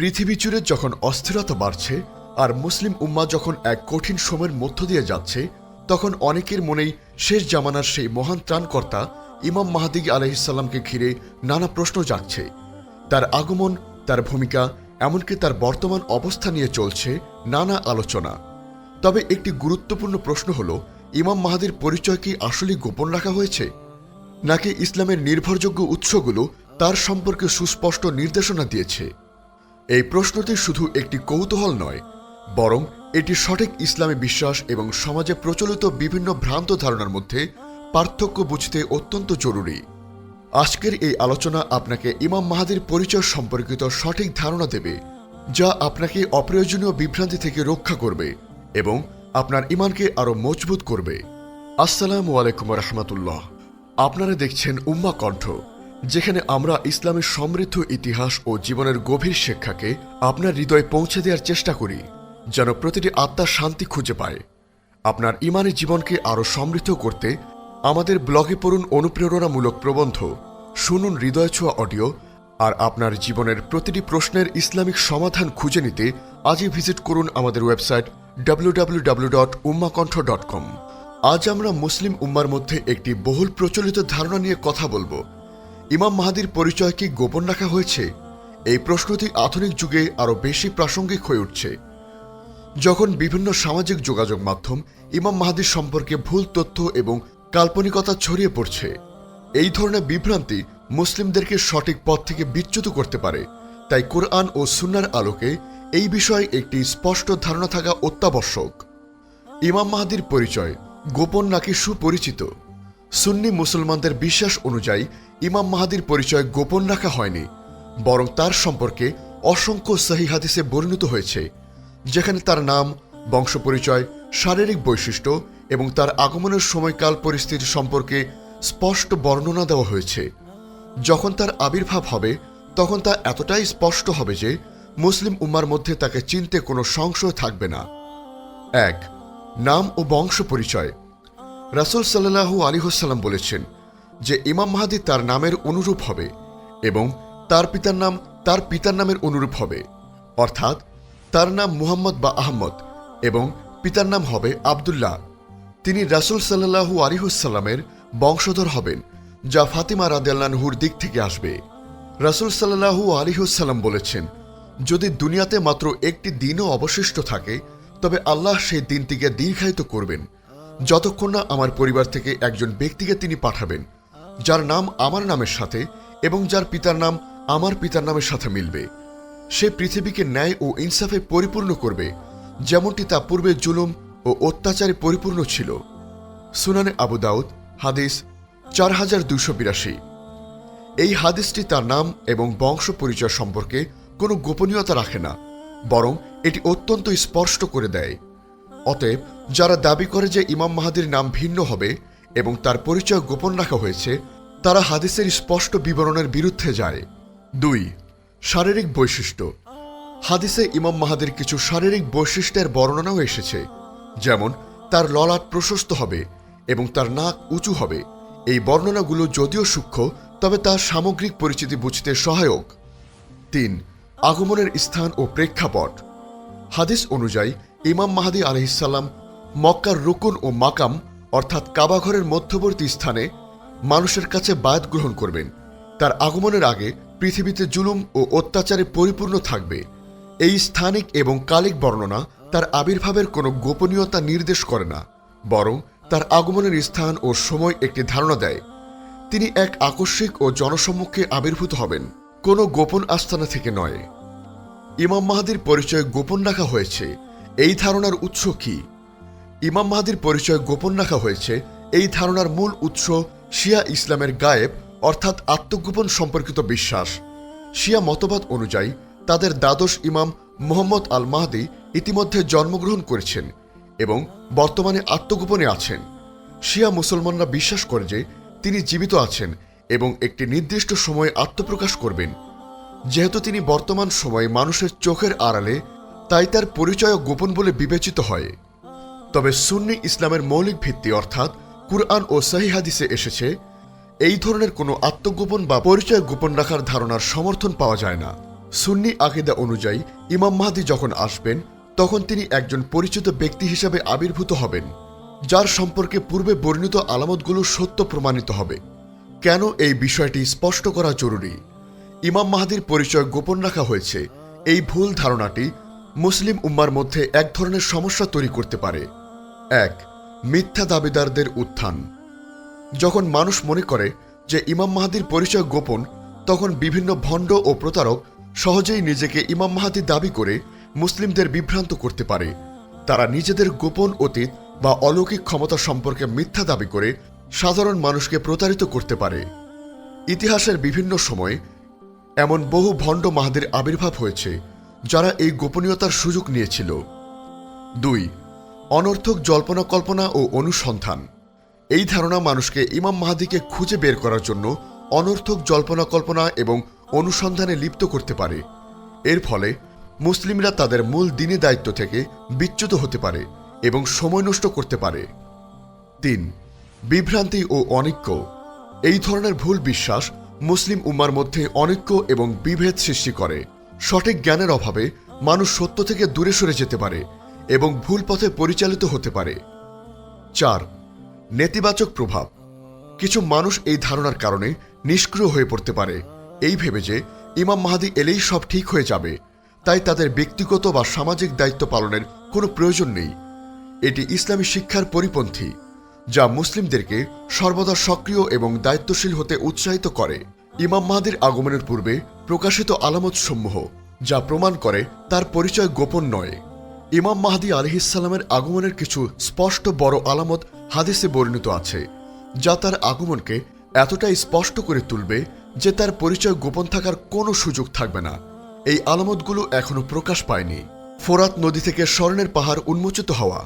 পৃথিবী জুড়ে যখন অস্থিরতা বাড়ছে আর মুসলিম উম্মা যখন এক কঠিন সময়ের মধ্য দিয়ে যাচ্ছে, তখন অনেকের মনেই শেষ জামানার সেই মহান ত্রাণকর্তা ইমাম মাহাদি আলহিসাল্লামকে ঘিরে নানা প্রশ্ন জাগছে। তার আগমন, তার ভূমিকা, এমনকি তার বর্তমান অবস্থা নিয়ে চলছে নানা আলোচনা। তবে একটি গুরুত্বপূর্ণ প্রশ্ন হল, ইমাম মাহাদির পরিচয় কি আসলে গোপন রাখা হয়েছে? নাকি ইসলামের নির্ভরযোগ্য উৎসগুলো তার সম্পর্কে সুস্পষ্ট নির্দেশনা দিয়েছে? এই প্রশ্নটি শুধু একটি কৌতূহল নয়, বরং এটি সঠিক ইসলামী বিশ্বাস এবং সমাজে প্রচলিত বিভিন্ন ভ্রান্ত ধারণার মধ্যে পার্থক্য বুঝতে অত্যন্ত জরুরি। আজকের এই আলোচনা আপনাকে ইমাম মাহাদির পরিচয় সম্পর্কিত সঠিক ধারণা দেবে, যা আপনাকে অপ্রয়োজনীয় বিভ্রান্তি থেকে রক্ষা করবে এবং আপনার ইমানকে আরও মজবুত করবে। আসসালামু আলাইকুম রহমতুল্লাহ। আপনারা দেখছেন উম্মা কণ্ঠ। যেখানে আমরা ইসলামের সমৃদ্ধ ইতিহাস ও জীবনের গভীর শিক্ষাকে আপনার হৃদয়ে পৌঁছে দেওয়ার চেষ্টা করি, যেন প্রতিটি আত্মার শান্তি খুঁজে পায়। আপনার ইমানি জীবনকে আরও সমৃদ্ধ করতে আমাদের ব্লগে পড়ুন অনুপ্রেরণামূলক প্রবন্ধ, শুনুন হৃদয় ছোঁয়া অডিও, আর আপনার জীবনের প্রতিটি প্রশ্নের ইসলামিক সমাধান খুঁজে নিতে আজই ভিজিট করুন আমাদের ওয়েবসাইট www.ummakantha.com আজ আমরা মুসলিম উম্মার মধ্যে একটি বহুল প্রচলিত ধারণা নিয়ে কথা বলব ইমাম মাহাদির পরিচয় কি গোপন রাখা হয়েছে? এই প্রশ্নটি আধুনিক যুগে আরও বেশি প্রাসঙ্গিক হয়ে উঠছে। যখন বিভিন্ন সামাজিক যোগাযোগ মাধ্যম ইমাম মাহাদির সম্পর্কে ভুল তথ্য এবং কাল্পনিকতা ছড়িয়ে পড়ছে, এই ধরনের বিভ্রান্তি মুসলিমদেরকে সঠিক পথ থেকে বিচ্যুত করতে পারে। তাই কোরআন ও সুন্নার আলোকে এই বিষয়ে একটি স্পষ্ট ধারণা থাকা অত্যাবশ্যক। ইমাম মাহাদির পরিচয় গোপন নাকি সুপরিচিত? সুন্নি মুসলমানদের বিশ্বাস অনুযায়ী ইমাম মাহাদির পরিচয় গোপন রাখা হয়নি, বরং তার সম্পর্কে অসংখ্য সহি হাদিসে বর্ণিত হয়েছে, যেখানে তার নাম, বংশ পরিচয়, শারীরিক বৈশিষ্ট্য এবং তার আগমনের সময়কাল পরিস্থিতি সম্পর্কে স্পষ্ট বর্ণনা দেওয়া হয়েছে। যখন তার আবির্ভাব হবে, তখন তা এতটাই স্পষ্ট হবে যে মুসলিম উম্মার মধ্যে তাকে চিনতে কোনো সংশয় থাকবে না। এক, নাম ও বংশ পরিচয়। রাসুল সাল্লাহু আলিহসাল্লাম বলেছেন যে ইমাম মাহাদি তার নামের অনুরূপ হবে এবং তার পিতার নাম তার পিতার নামের অনুরূপ হবে। অর্থাৎ তার নাম মুহাম্মদ বা আহমদ এবং পিতার নাম হবে আবদুল্লাহ। তিনি রাসুল সাল্লাহু আলিহুসাল্লামের বংশধর হবেন, যা ফাতিমা রাদেল্লানহুর দিক থেকে আসবে। রাসুল সাল্লাহু আলিহুসাল্লাম বলেছেন, যদি দুনিয়াতে মাত্র একটি দিনও অবশিষ্ট থাকে, তবে আল্লাহ সেই দিনটিকে দীর্ঘায়িত করবেন। যতক্ষণ না আমার পরিবার থেকে একজন ব্যক্তিকে তিনি পাঠাবেন যার নাম আমার নামের সাথে এবং যার পিতার নাম আমার পিতার নামের সাথে মিলবে। সে পৃথিবীকে ন্যায় ও ইনসাফে পরিপূর্ণ করবে, যেমনটি তা পূর্বে জুলুম ও অত্যাচারে পরিপূর্ণ ছিল। সুনানে আবু দাউদ, হাদিস চার হাজার দুশো বিরাশি। এই হাদিসটি তার নাম এবং বংশ পরিচয় সম্পর্কে কোনো গোপনীয়তা রাখে না, বরং এটি অত্যন্ত স্পষ্ট করে দেয়। অতএব, যারা দাবি করে যে ইমাম মাহাদির নাম ভিন্ন হবে এবং তার পরিচয় গোপন রাখা হয়েছে, তারা হাদিসের স্পষ্ট বিবরণের বিরুদ্ধে যায়। দুই, শারীরিক বৈশিষ্ট্য। হাদিসে ইমাম মাহাদির কিছু শারীরিক বৈশিষ্ট্যের বর্ণনাও এসেছে, যেমন তার ললাট প্রশস্ত হবে এবং তার নাক উঁচু হবে। এই বর্ণনাগুলো যদিও সূক্ষ্ম, তবে তার সামগ্রিক পরিচিতি বুঝতে সহায়ক। তিন, আগমনের স্থান ও প্রেক্ষাপট। হাদিস অনুযায়ী, ইমাম মাহাদি আলহিসাল্লাম মক্কার রুকুন ও মাকাম অর্থাৎ কাবাঘরের মধ্যবর্তী স্থানে মানুষের কাছে বায়াত গ্রহণ করবেন। তার আগমনের আগে পৃথিবীতে জুলুম ও অত্যাচারে পরিপূর্ণ থাকবে। এই স্থানিক এবং কালিক বর্ণনা তার আবির্ভাবের কোনো গোপনীয়তা নির্দেশ করে না, বরং তার আগমনের স্থান ও সময় একটি ধারণা দেয়। তিনি এক আকস্মিক ও জনসম্মুখে আবির্ভূত হবেন, কোনো গোপন আস্থানা থেকে নয়। ইমাম মাহাদির পরিচয় গোপন রাখা হয়েছে। এই ধারণার উৎস কি? ইমাম মাহাদির পরিচয় গোপন রাখা হয়েছে, এই ধারণার মূল উৎস শিয়া ইসলামের গায়েব, অর্থাৎ আত্মগোপন সম্পর্কিত বিশ্বাস। শিয়া মতবাদ অনুযায়ী, তাদের দ্বাদশ ইমাম মোহাম্মদ আল মাহাদি ইতিমধ্যে জন্মগ্রহণ করেছেন এবং বর্তমানে আত্মগোপনে আছেন। শিয়া মুসলমানরা বিশ্বাস করে যে, তিনি জীবিত আছেন এবং একটি নির্দিষ্ট সময়ে আত্মপ্রকাশ করবেন। যেহেতু তিনি বর্তমান সময়ে মানুষের চোখের আড়ালে, তাই তার পরিচয় গোপন বলে বিবেচিত হয়। তবে সুন্নি ইসলামের মৌলিক ভিত্তি অর্থাৎ কুরআন ও সহি হাদিসে এসেছে, এই ধরনের কোনো আত্মগোপন বা পরিচয় গোপন রাখার ধারণার সমর্থন পাওয়া যায় না। সুন্নি আকিদা অনুযায়ী ইমাম মাহাদি যখন আসবেন, তখন তিনি একজন পরিচিত ব্যক্তি হিসাবে আবির্ভূত হবেন, যার সম্পর্কে পূর্বে বর্ণিত আলামতগুলো সত্য প্রমাণিত হবে। কেন এই বিষয়টি স্পষ্ট করা জরুরি? ইমাম মাহাদির পরিচয় গোপন রাখা হয়েছে, এই ভুল ধারণাটি মুসলিম উম্মার মধ্যে এক ধরনের সমস্যা তৈরি করতে পারে। এক, মিথ্যা দাবিদারদের উত্থান। যখন মানুষ মনে করে যে ইমাম মাহাদির পরিচয় গোপন, তখন বিভিন্ন ভণ্ড ও প্রতারক সহজেই নিজেকে ইমাম মাহাদি দাবি করে মুসলিমদের বিভ্রান্ত করতে পারে। তারা নিজেদের গোপন অতীত বা অলৌকিক ক্ষমতা সম্পর্কে মিথ্যা দাবি করে সাধারণ মানুষকে প্রতারিত করতে পারে। ইতিহাসের বিভিন্ন সময়ে এমন বহু ভণ্ড মাহাদির আবির্ভাব হয়েছে। যারা এই গোপনীয়তার সুযোগ নিয়েছিল। দুই, অনর্থক জল্পনা কল্পনা ও অনুসন্ধান। এই ধারণা মানুষকে ইমাম মাহাদিকে খুঁজে বের করার জন্য অনর্থক জল্পনা কল্পনা এবং অনুসন্ধানে লিপ্ত করতে পারে। এর ফলে মুসলিমরা তাদের মূল দিনী দায়িত্ব থেকে বিচ্যুত হতে পারে এবং সময় নষ্ট করতে পারে। তিন, বিভ্রান্তি ও অনিক্য। এই ধরনের ভুল বিশ্বাস মুসলিম উম্মার মধ্যে অনিক্য এবং বিভেদ সৃষ্টি করে। সঠিক জ্ঞানের অভাবে মানুষ সত্য থেকে দূরে সরে যেতে পারে এবং ভুল পথে পরিচালিত হতে পারে। চার, নেতিবাচক প্রভাব। কিছু মানুষ এই ধারণার কারণে নিষ্ক্রিয় হয়ে পড়তে পারে। এই ভেবে যে ইমাম মাহাদি এলেই সব ঠিক হয়ে যাবে, তাই তাদের ব্যক্তিগত বা সামাজিক দায়িত্ব পালনের কোনো প্রয়োজন নেই। এটি ইসলামী শিক্ষার পরিপন্থী, যা মুসলিমদেরকে সর্বদা সক্রিয় এবং দায়িত্বশীল হতে উৎসাহিত করে। ইমাম মাহাদির আগমনের পূর্বে প্রকাশিত আলামত সমূহ যা প্রমাণ করে তার পরিচয় গোপন নয়। ইমাম মাহাদি আলহিসাল্লামের আগমনের কিছু স্পষ্ট বড় আলামত হাদিসে বর্ণিত আছে, যা তার আগমনকে এতটাই স্পষ্ট করে তুলবে যে তার পরিচয় গোপন থাকার কোনো সুযোগ থাকবে না। এই আলামতগুলো এখনও প্রকাশ পায়নি। ফোরাত নদী থেকে স্বর্ণের পাহাড় উন্মোচিত হওয়া।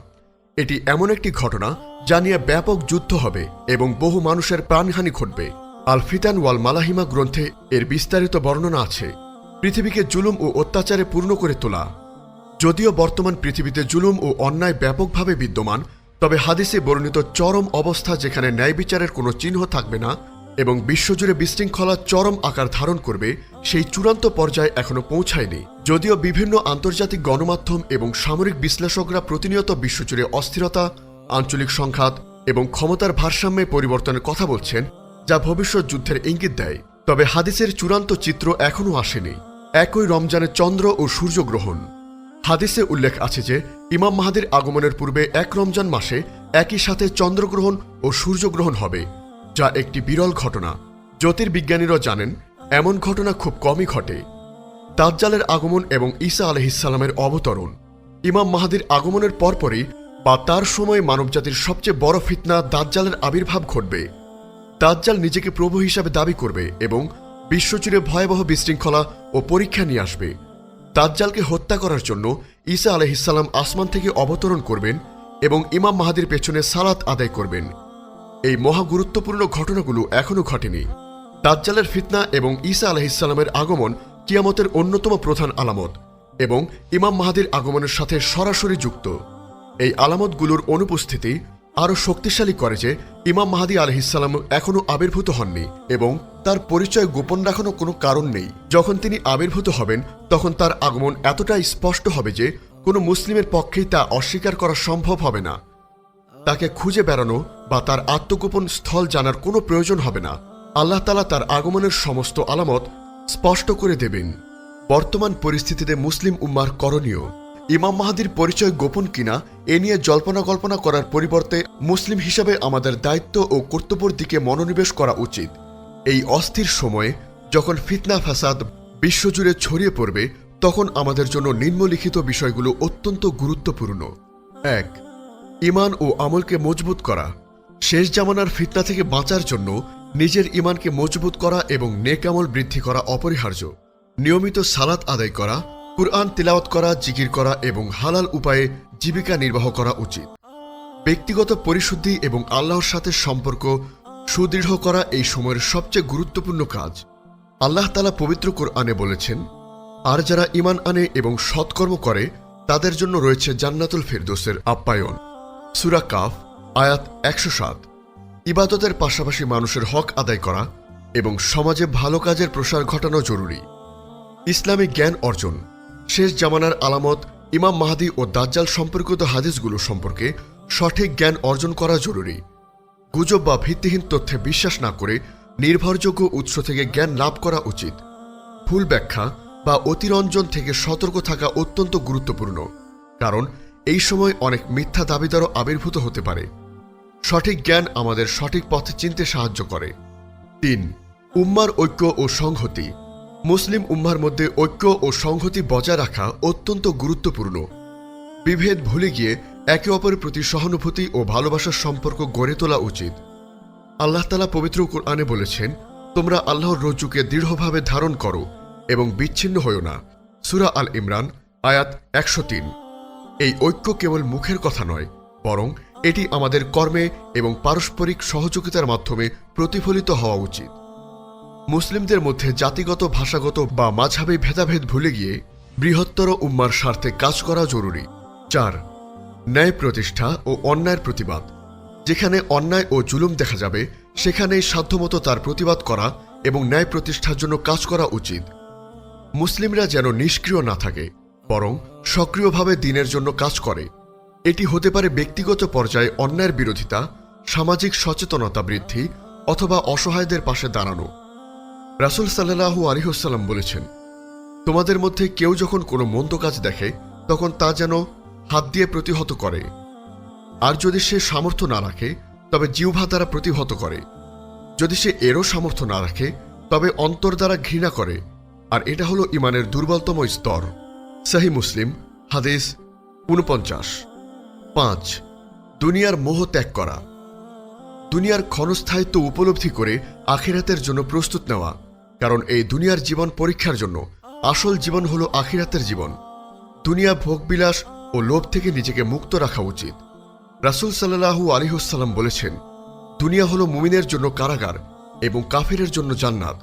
এটি এমন একটি ঘটনা যা নিয়ে ব্যাপক যুদ্ধ হবে এবং বহু মানুষের প্রাণহানি ঘটবে। আল ফিতান ওয়াল মালাহিমা গ্রন্থে এর বিস্তারিত বর্ণনা আছে। পৃথিবীকে জুলুম ও অত্যাচারে পূর্ণ করে তোলা। যদিও বর্তমান পৃথিবীতে জুলুম ও অন্যায় ব্যাপকভাবে বিদ্যমান, তবে হাদিসে বর্ণিত চরম অবস্থা যেখানে ন্যায় বিচারের কোনো চিহ্ন থাকবে না এবং বিশ্বজুড়ে বিশৃঙ্খলা চরম আকার ধারণ করবে, সেই চূড়ান্ত পর্যায়ে এখনও পৌঁছায়নি। যদিও বিভিন্ন আন্তর্জাতিক গণমাধ্যম এবং সামরিক বিশ্লেষকরা প্রতিনিয়ত বিশ্বজুড়ে অস্থিরতা, আঞ্চলিক সংঘাত এবং ক্ষমতার ভারসাম্যে পরিবর্তনের কথা বলছেন যা ভবিষ্যৎ যুদ্ধের ইঙ্গিত দেয়। তবে হাদিসের চূড়ান্ত চিত্র এখনও আসেনি। একই রমজানে চন্দ্র ও সূর্যগ্রহণ হাদিসে উল্লেখ আছে যে, ইমাম মাহাদির আগমনের পূর্বে এক রমজান মাসে একই সাথে চন্দ্রগ্রহণ ও সূর্যগ্রহণ হবে, যা একটি বিরল ঘটনা। জ্যোতির্বিজ্ঞানীরা জানেন, এমন ঘটনা খুব কমই ঘটে। দাজ্জালের আগমন এবং ঈসা আলহিসাল্লামের অবতরণ। ইমাম মাহাদির আগমনের পরপরই বা তার সময় মানবজাতির সবচেয়ে বড় ফিতনা দাজ্জালের আবির্ভাব ঘটবে। দাজ্জাল নিজেকে প্রভু হিসাবে দাবি করবে এবং বিশ্বজুড়ে ভয়াবহ বিশৃঙ্খলা ও পরীক্ষা নিয়ে আসবে। দাজ্জালকে হত্যা করার জন্য ঈসা আলহিসাল্লাম আসমান থেকে অবতরণ করবেন এবং ইমাম মাহাদির পেছনে সালাত আদায় করবেন। এই মহা গুরুত্বপূর্ণ ঘটনাগুলো এখনও ঘটেনি। দাজ্জালের ফিতনা এবং ঈসা আলহিসাল্লামের আগমন কিয়ামতের অন্যতম প্রধান আলামত এবং ইমাম মাহাদির আগমনের সাথে সরাসরি যুক্ত। এই আলামতগুলোর অনুপস্থিতি আরও শক্তিশালী করে যে ইমাম মাহাদি আলহিসাল্লাম এখনও আবির্ভূত হননি এবং তার পরিচয় গোপন রাখানো কোনো কারণ নেই। যখন তিনি আবির্ভূত হবেন, তখন তার আগমন এতটাই স্পষ্ট হবে যে কোনো মুসলিমের পক্ষেই তা অস্বীকার করা সম্ভব হবে না। তাকে খুঁজে বেড়ানো বা তার আত্মগোপন স্থল জানার কোনো প্রয়োজন হবে না। আল্লাহ তালা তার আগমনের সমস্ত আলামত স্পষ্ট করে দেবেন। বর্তমান পরিস্থিতিতে মুসলিম উম্মার করণীয় ইমাম মাহাদির পরিচয় গোপন কিনা, এ নিয়ে জল্পনা কল্পনা করার পরিবর্তে মুসলিম হিসাবে আমাদের দায়িত্ব ও কর্তব্যের দিকে মনোনিবেশ করা উচিত। এই অস্থির সময়ে যখন ফিতনা ফাসাদ বিশ্বজুড়ে ছড়িয়ে পড়বে, তখন আমাদের জন্য নিম্নলিখিত বিষয়গুলো অত্যন্ত গুরুত্বপূর্ণ। এক ইমান ও আমলকে মজবুত করা। শেষ জামানার ফিতনা থেকে বাঁচার জন্য নিজের ইমানকে মজবুত করা এবং নেকামল বৃদ্ধি করা অপরিহার্য। নিয়মিত সালাত আদায় করা কুরআন তিলাওয়াত করা, জিকির করা এবং হালাল উপায়ে জীবিকা নির্বাহ করা উচিত। ব্যক্তিগত পরিশুদ্ধি এবং আল্লাহর সাথে সম্পর্ক সুদৃঢ় করা এই সময়ের সবচেয়ে গুরুত্বপূর্ণ কাজ। আল্লাহ তালা পবিত্র কোরআনে বলেছেন, আর যারা ইমান আনে এবং সৎকর্ম করে, তাদের জন্য রয়েছে জান্নাতুল ফেরদোসের আপ্যায়ন। সুরা কাফ, আয়াত একশো সাত। ইবাদতের পাশাপাশি মানুষের হক আদায় করা এবং সমাজে ভালো কাজের প্রসার ঘটানো জরুরি। ইসলামিক জ্ঞান অর্জন শেষ জামানার আলামত, ইমাম মাহাদি ও দাজ্জাল সম্পর্কিত হাদিসগুলো সম্পর্কে সঠিক জ্ঞান অর্জন করা জরুরি। গুজব বা ভিত্তিহীন তথ্যে বিশ্বাস না করে নির্ভরযোগ্য উৎস থেকে জ্ঞান লাভ করা উচিত। ভুল ব্যাখ্যা বা অতিরঞ্জন থেকে সতর্ক থাকা অত্যন্ত গুরুত্বপূর্ণ, কারণ এই সময় অনেক মিথ্যা দাবিদারও আবির্ভূত হতে পারে। সঠিক জ্ঞান আমাদের সঠিক পথে চিনতে সাহায্য করে। তিন, উম্মার ঐক্য ও সংহতি। মুসলিম উম্মার মধ্যে ঐক্য ও সংহতি বজায় রাখা অত্যন্ত গুরুত্বপূর্ণ। বিভেদ ভুলে গিয়ে একে অপরের প্রতি সহানুভূতি ও ভালোবাসার সম্পর্ক গড়ে তোলা উচিত। আল্লাহ তালা পবিত্র কোরআনে বলেছেন, তোমরা আল্লাহর রজ্জুকে দৃঢ়ভাবে ধারণ করো এবং বিচ্ছিন্ন হও না। সুরা আল ইমরান, আয়াত একশো তিন। এই ঐক্য কেবল মুখের কথা নয়, বরং এটি আমাদের কর্মে এবং পারস্পরিক সহযোগিতার মাধ্যমে প্রতিফলিত হওয়া উচিত। মুসলিমদের মধ্যে জাতিগত, ভাষাগত বা মাঝাবি ভেদাভেদ ভুলে গিয়ে বৃহত্তর উম্মার স্বার্থে কাজ করা জরুরি। চার, ন্যায় প্রতিষ্ঠা ও অন্যায়ের প্রতিবাদ। যেখানে অন্যায় ও জুলুম দেখা যাবে, সেখানেই সাধ্যমতো তার প্রতিবাদ করা এবং ন্যায় প্রতিষ্ঠার জন্য কাজ করা উচিত। মুসলিমরা যেন নিষ্ক্রিয় না থাকে, বরং সক্রিয়ভাবে দিনের জন্য কাজ করে। এটি হতে পারে ব্যক্তিগত পর্যায়ে অন্যায়ের বিরোধিতা, সামাজিক সচেতনতা বৃদ্ধি অথবা অসহায়দের পাশে দাঁড়ানো। রাসুল সাল্লাহু আলিহসাল্লাম বলেছেন, তোমাদের মধ্যে কেউ যখন কোনো মন্দ কাজ দেখে, তখন তা যেন হাত দিয়ে প্রতিহত করে। আর যদি সে সামর্থ্য না রাখে, তবে জিহ্বা দ্বারা প্রতিহত করে। যদি সে এরও সামর্থ্য না রাখে, তবে অন্তর দ্বারা ঘৃণা করে। আর এটা হলো ইমানের দুর্বলতম স্তর। সাহি মুসলিম, হাদিস উনপঞ্চাশ। পাঁচ, দুনিয়ার মোহ ত্যাগ করা। দুনিয়ার ক্ষণস্থায়িত্ব উপলব্ধি করে আখিরাতের জন্য প্রস্তুত নেওয়া। কারণ এই দুনিয়ার জীবন পরীক্ষার জন্য। আসল জীবন হলো আখিরাতের জীবন। দুনিয়া ভোগবিলাস ও লোভ থেকে নিজেকে মুক্ত রাখা উচিত। রাসুল সাল্লাহু আলিহসাল্লাম বলেছেন, দুনিয়া হলো মুমিনের জন্য কারাগার এবং কাফিরের জন্য জান্নাত।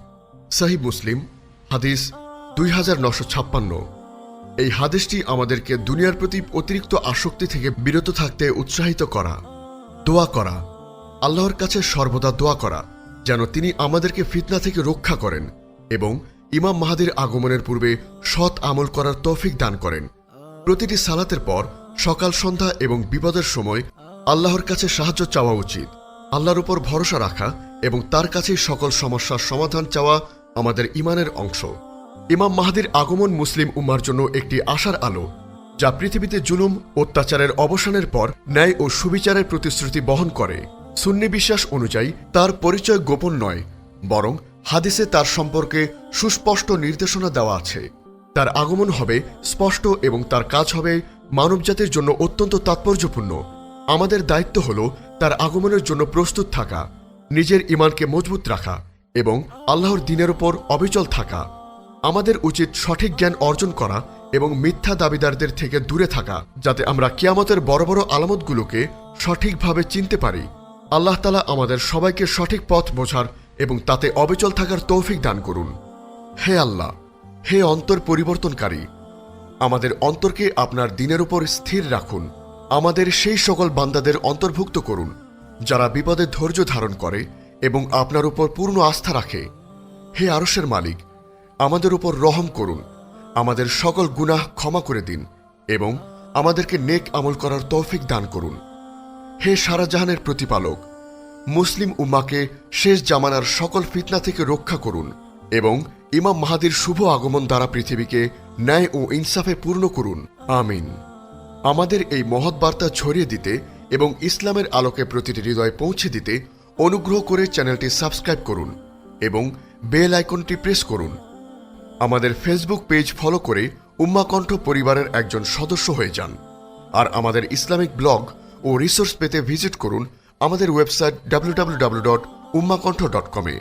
সাহিব মুসলিম, হাদিস দুই হাজার নশো ছাপ্পান্ন। এই হাদিসটি আমাদেরকে দুনিয়ার প্রতি অতিরিক্ত আসক্তি থেকে বিরত থাকতে উৎসাহিত করা, দোয়া করা, আল্লাহর কাছে সর্বদা দোয়া করা। যেন তিনি আমাদেরকে ফিতনা থেকে রক্ষা করেন এবং ইমাম মাহাদির আগমনের পূর্বে সৎ আমল করার তৌফিক দান করেন। প্রতিটি সালাতের পর সকাল, সন্ধ্যা এবং বিপদের সময় আল্লাহর কাছে সাহায্য চাওয়া উচিত। আল্লাহর উপর ভরসা রাখা এবং তার কাছেই সকল সমস্যার সমাধান চাওয়া আমাদের ইমানের অংশ। ইমাম মাহাদির আগমন মুসলিম উম্মার জন্য একটি আশার আলো, যা পৃথিবীতে জুলুম, অত্যাচারের অবসানের পর ন্যায় ও সুবিচারের প্রতিশ্রুতি বহন করে। সুন্নি বিশ্বাস অনুযায়ী তার পরিচয় গোপন নয়, বরং হাদিসে তার সম্পর্কে সুস্পষ্ট নির্দেশনা দেওয়া আছে। তার আগমন হবে স্পষ্ট এবং তার কাজ হবে মানবজাতির জন্য অত্যন্ত তাৎপর্যপূর্ণ। আমাদের দায়িত্ব হল তার আগমনের জন্য প্রস্তুত থাকা, নিজের ইমানকে মজবুত রাখা এবং আল্লাহর দিনের ওপর অবিচল থাকা। আমাদের উচিত সঠিক জ্ঞান অর্জন করা এবং মিথ্যা দাবিদারদের থেকে দূরে থাকা, যাতে আমরা কিয়ামতের বড় বড় আলামতগুলোকে সঠিকভাবে চিনতে পারি। আল্লাহ তালা আমাদের সবাইকে সঠিক পথ বোঝার এবং তাতে অবিচল থাকার তৌফিক দান করুন। হে আল্লাহ, হে অন্তর পরিবর্তনকারী, আমাদের অন্তরকে আপনার দিনের উপর স্থির রাখুন। আমাদের সেই সকল বান্দাদের অন্তর্ভুক্ত করুন, যারা বিপদে ধৈর্য ধারণ করে এবং আপনার উপর পূর্ণ আস্থা রাখে। হে আরসের মালিক, আমাদের উপর রহম করুন। আমাদের সকল গুনাহ ক্ষমা করে দিন এবং আমাদেরকে নেক আমল করার তৌফিক দান করুন। হে সারাজাহানের প্রতিপালক, মুসলিম উম্মাকে শেষ জামানার সকল ফিতনা থেকে রক্ষা করুন এবং ইমাম মাহাদির শুভ আগমন দ্বারা পৃথিবীকে ন্যায় ও ইনসাফে পূর্ণ করুন। আমিন। আমাদের এই মহৎ বার্তা ছড়িয়ে দিতে এবং ইসলামের আলোকে প্রতিটি হৃদয়ে পৌঁছে দিতে অনুগ্রহ করে চ্যানেলটি সাবস্ক্রাইব করুন এবং বেল আইকনটি প্রেস করুন। আমাদের ফেসবুক পেজ ফলো করে উম্মাকণ্ঠ পরিবারের একজন সদস্য হয়ে যান। আর আমাদের ইসলামিক ব্লগ ও রিসোর্স পেতে ভিজিট করুন আমাদের website W W W dot উম্মাকণ্ঠ dot কমে